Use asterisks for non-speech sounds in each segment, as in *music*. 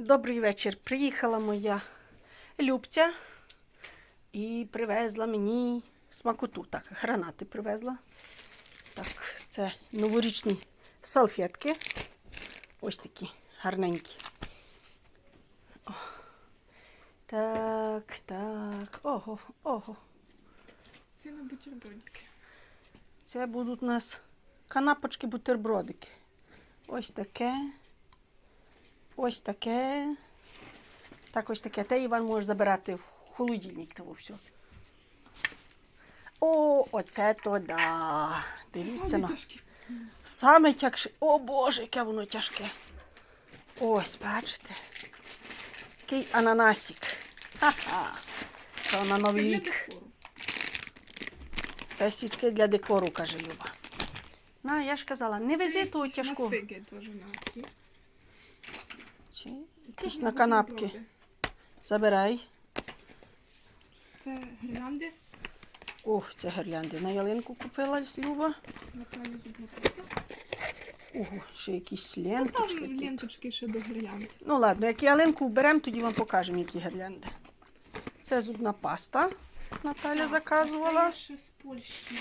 Добрий вечір. Приїхала моя Любця і привезла мені смакоту. Так, гранати привезла. Так, це новорічні салфетки. Ось такі гарненькі. О. Так, так. Ого, ого. Це на бутербродики. Це будуть у нас канапочки, бутербродики. Ось таке. Ось таке. Так, ось таке. Те Іван може забирати в холодильник того все. О, оце то да. Дивіться на. Саме тяжке. О Боже, яке воно тяжке. Ось, бачите. Такий ананасик. Ха-ха. То на новий рік. Це свічки для декору, каже Люба. На, я ж казала, не вези того тяжкого. Мастиги теж на канапки. Забирай. Це гірлянди. Ох, це гірлянди. На ялинку купила Люба. Ого, ще якісь Там ленточки. тут. ленточки ще до гірлянд. Ну ладно, як ялинку вберемо, тоді вам покажемо, які гірлянди. Це зубна паста. Наталя заказувала. Це ще з Польщі.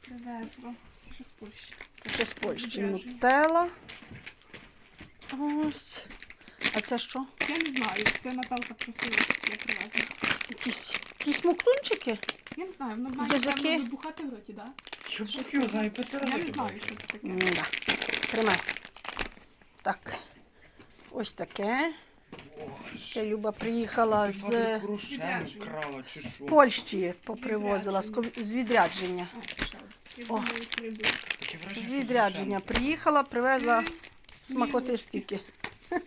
Привезла. Це ще з Польщі. Ще з Польщі. Нутелла. Ось. А це що? Я не знаю, це Наталка просила, я привезла. Якісь, якісь муктунчики? Я не знаю, воно має Язики? певно вибухати в роті, так? Його знає, Я не знаю, що це таке. Да. Тримай. Так. Ось таке. Це Люба приїхала з, Порошенко крала чи з що? Польщі, попривозила з, з відрядження. А, це ще. Я О. думаю, прийду. Таке враження, З що відрядження приїхала, привезла смакоти стільки. *laughs*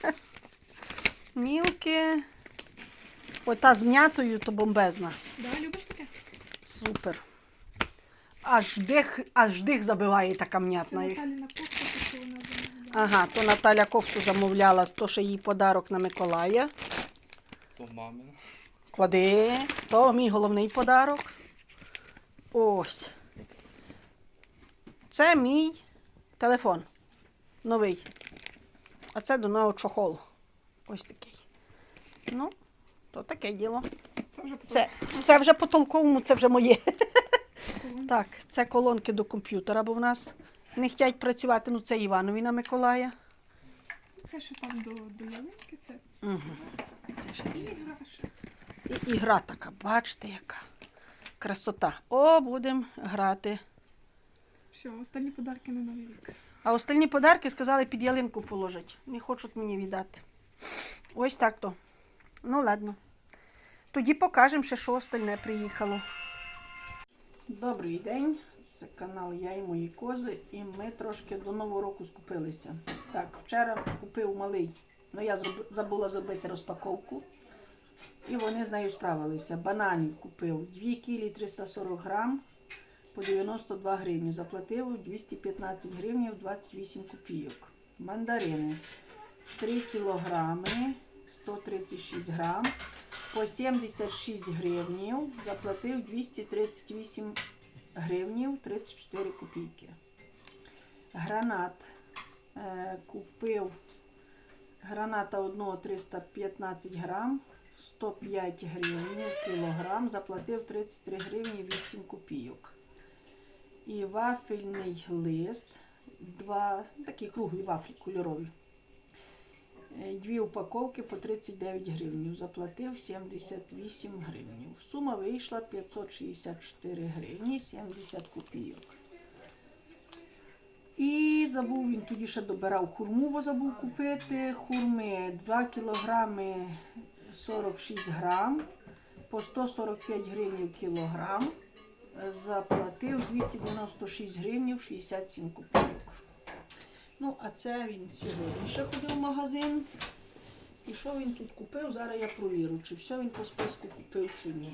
Мілки. Ой, та з м'ятою, то бомбезна. Да, любиш таке? Супер. Аж дих, аж дих забиває така Це м'ятна. Наталіна кофта, що вона замовляла. Ага, то Наталя кофту замовляла, то що їй подарок на Миколая. То мамина. Клади, то мій головний подарок. Ось. Це мій телефон. Новий. А це до чохол. Ось такий. Ну, то таке діло. Це вже потім. Це, це вже по толковому, це вже моє. Так, це колонки до комп'ютера, бо в нас не хочуть працювати. Ну, це Іванові на Миколая. Це ще там до, до ялинки, це Угу. Це ще ігра ще. І ігра така, бачите, яка красота. О, будемо грати. Все, останні подарки на новий рік. А остальні подарки сказали під ялинку положити. Не хочуть мені віддати. Ось так то. Ну, ладно. Тоді покажемо ще, що остальне приїхало. Добрий день. Це канал Я і мої кози. І ми трошки до Нового року скупилися. Так, вчора купив малий. Ну, я забула зробити розпаковку. І вони з нею справилися. Бананів купив 2 кілі 340 грам по 92 гривні. Заплатив 215 гривень 28 копійок. Мандарини 3 кілограми 136 грам по 76 гривнів. Заплатив 238 гривнів 34 копійки. Гранат е, купив граната одного 315 грам 105 гривень кілограм. Заплатив 33 гривні 8 копійок і вафельний лист. Два такі круглі вафлі кольорові. Е, Дві упаковки по 39 гривень. Заплатив 78 гривень. Сума вийшла 564 гривні 70 копійок. І забув він тоді ще добирав хурму, бо забув купити. Хурми 2 кілограми 46 грам по 145 гривень кілограм заплатив 296 гривнів 67 копійок. Ну, а це він сьогодні ще ходив в магазин. І що він тут купив? Зараз я провірю, чи все він по списку купив, чи ні.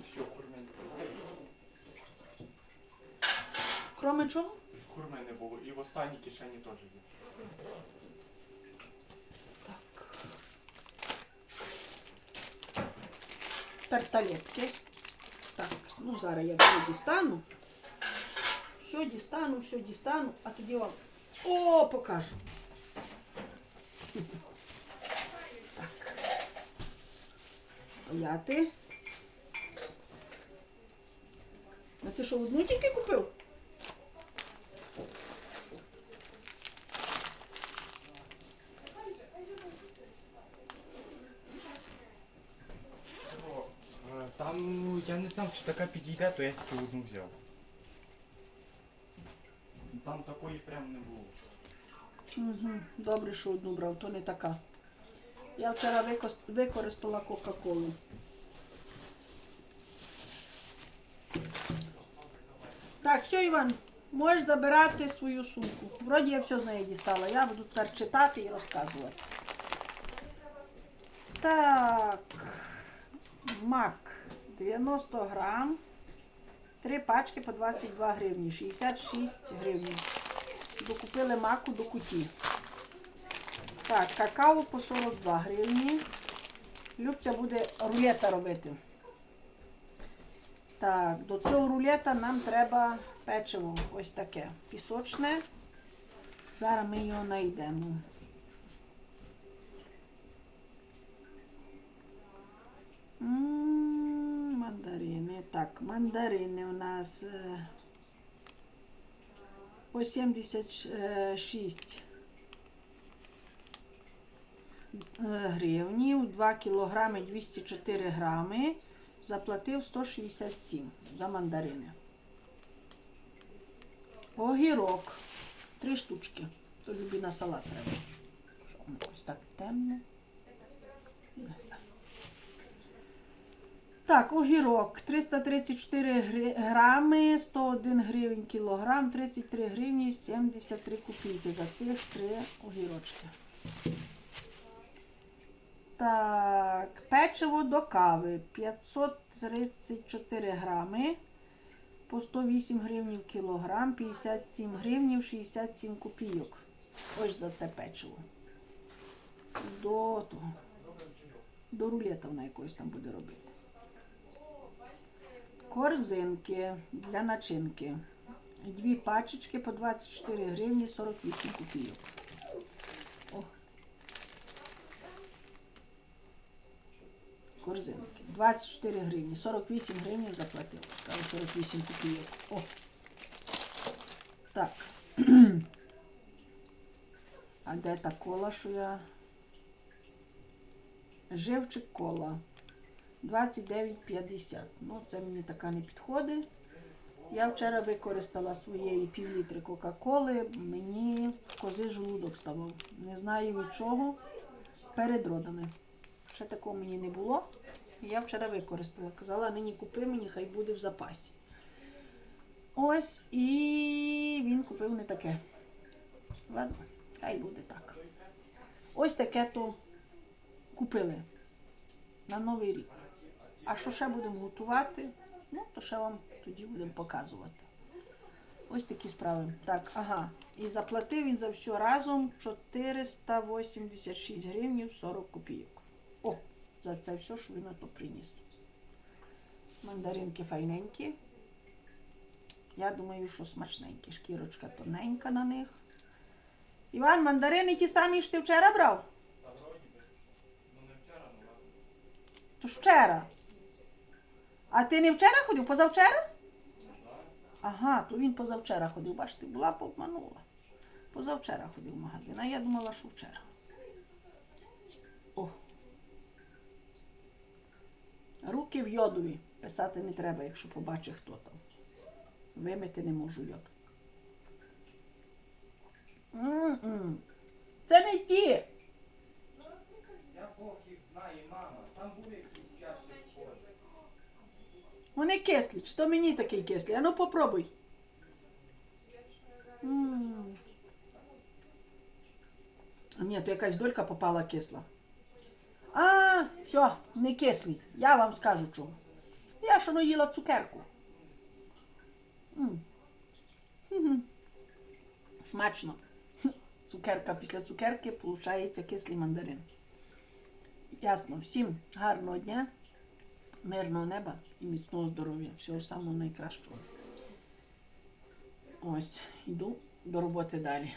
Кроме чого? Хурми не було. І в останній кишені теж є. Так. Тарталетки. Так, ну зараз я все дістану. Все дістану, все дістану, а тоді вам. О, покажу. стояти. А ти що, одну тільки купив? Там, я не знав, чи така підійде, то я тільки одну взяв. Там такої прям не було. Угу. Добре, що одну брав, то не така. Я вчора використала Кока-Колу. Так, все, Іван, можеш забирати свою сумку. Вроді я все з неї дістала. Я буду тепер читати і розказувати. Так. Мак 90 грам. Три пачки по 22 гривні, 66 гривень. Докупили маку до куті. Так, какао по 42 гривні. Любця буде рулета робити. Так, до цього рулета нам треба печиво ось таке. Пісочне. Зараз ми його знайдемо. М, Мандарини. Так, мандарини у нас е, по 76 е, гривнів, 2 кілограми 204 грами. Заплатив 167 за мандарини. Огірок. Три штучки. То любі на салат треба. Ось так темно. Не знаю. Так, огірок 334 грами, 101 гривень кілограм, 33 гривні 73 копійки за тих три огірочки. Так, печиво до кави 534 грами, по 108 гривнів кілограм, 57 гривнів 67 копійок. Ось за те печиво. До того. До рулета вона якось там буде робити. Корзинки для начинки. Дві пачечки по 24 гривні 48 копійок. Корзинки. 24 гривні. 48 гривень заплатила. 48 копійок. О. Так. *clears throat* А де та кола, що я? Живчик кола. 29,50. Ну, це мені така не підходить. Я вчора використала своєї півлітри Кока-Коли. Мені кози желудок ставав. Не знаю від чого. Перед родами. Ще такого мені не було. Я вчора використала. Казала, нині купи мені, хай буде в запасі. Ось і він купив не таке. Ладно, хай буде так. Ось таке то купили на Новий рік. А що ще будемо готувати? Ну, то ще вам тоді будемо показувати. Ось такі справи. Так, ага. І заплатив він за все разом 486 гривень 40 копійок. О, за це все, що він на то приніс. Мандаринки файненькі. Я думаю, що смачненькі. Шкірочка тоненька на них. Іван, мандарини ті самі, що ти вчора брав? Та вроді би. Ну не вчора, ну ладно. То ж вчора. А ти не вчора ходив? Позавчора? Ага, то він позавчора ходив. Бачите, була обманула. Позавчора ходив в магазин, а я думала, що вчора. О. Руки в йодові. Писати не треба, якщо побачить, хто там. Вимити не можу йод. М-м. Це не ті. Я Бог їх знає, мама. Там був Вони кислі, чи то мені такий кислий? А ну попробуй. М. Ні, то якась долька попала кисла. А, все, не кислий. Я вам скажу чому. Я ж воно їла цукерку. М. Мгм. Смачно. Цукерка після цукерки виходить кислий мандарин. Ясно. Всім гарного дня мирного неба і міцного здоров'я. Всього самого найкращого. Ось, йду до роботи далі.